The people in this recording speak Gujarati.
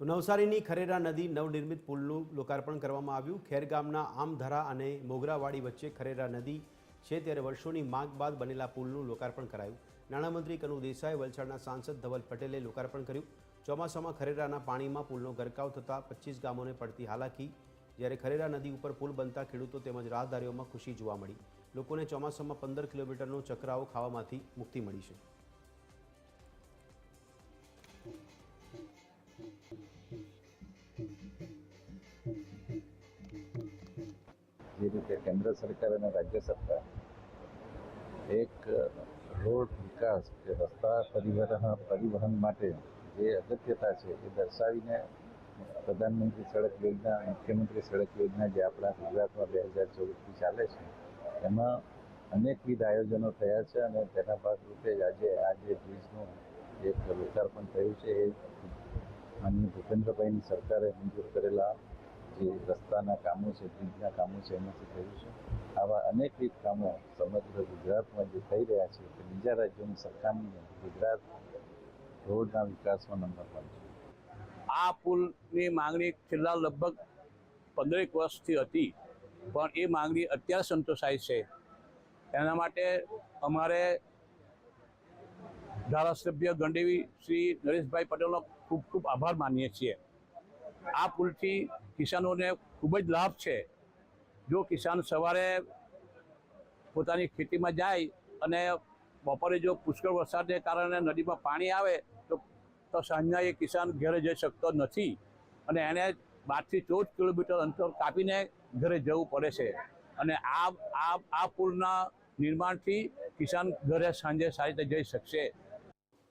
તો નવસારીની ખરેરા નદી નવનિર્મિત પુલનું લોકાર્પણ કરવામાં આવ્યું. ખેર ગામના આમધરા અને મોગરાવાડી વચ્ચે ખરેરા નદી છે ત્યારે વર્ષોની માંગ બાદ બનેલા પુલનું લોકાર્પણ કરાયું. નાણામંત્રી કનુ દેસાઈ વલસાડના સાંસદ ધવલ પટેલે લોકાર્પણ કર્યું. ચોમાસામાં ખરેરાના પાણીમાં પુલનો ગરકાવ થતાં પચીસ ગામોને પડતી હાલાકી. જ્યારે ખરેરા નદી ઉપર પુલ બનતા ખેડૂતો તેમજ રાહદારીઓમાં ખુશી જોવા મળી. લોકોને ચોમાસામાં પંદર કિલોમીટરનો ચક્રાઓ ખાવામાંથી મુક્તિ મળી છે. જે રીતે કેન્દ્ર સરકાર અને રાજ્ય સરકાર એક રોડ વિકાસ કે રસ્તા પરિવહન પરિવહન માટે જે અગત્યતા છે એ દર્શાવીને પ્રધાનમંત્રી સડક યોજના, મુખ્યમંત્રી સડક યોજના જે આપણા ગુજરાતમાં બે હજાર ચૌદથી ચાલે છે, એમાં અનેકવિધ આયોજનો થયા છે અને તેના ભાગરૂપે જ આજે આ જે બ્રિજનું એક લોકાર્પણ થયું છે એ માનનીય ભૂપેન્દ્રભાઈની સરકારે મંજૂર કરેલા જે રસ્તાના કામો છે, બ્રિજના કામો છે, એમાંથી થયું છે. આવા અનેકવિધ કામો સમગ્ર ગુજરાતમાં જે થઈ રહ્યા છે, તે બીજા રાજ્યોની સરખામણીએ ગુજરાત રોડના વિકાસમાં નંબર વન છે. આ પુલની માંગણી છેલ્લા લગભગ પંદરેક વર્ષથી હતી, પણ એ માંગણી અત્યારે સંતોષાય છે. એના માટે અમારે ધારાસભ્ય ગંડેવી શ્રી નરેશભાઈ પટેલનો ખૂબ ખૂબ આભાર માનીએ છીએ. આ પુલથી કિસાનોને ખૂબ જ લાભ છે. જો કિસાન સવારે પોતાની ખેતીમાં જાય અને બપોરે જો પુષ્કળ વરસાદને કારણે નદીમાં પાણી આવે, તો તો સાંજના એ કિસાન ઘરે જઈ શકતો નથી અને એને બારથી ચૌદ કિલોમીટર અંતર કાપીને ઘરે જવું પડે છે. અને આ આ પુલના નિર્માણથી કિસાન ઘરે સાંજે સારી રીતે જઈ શકશે.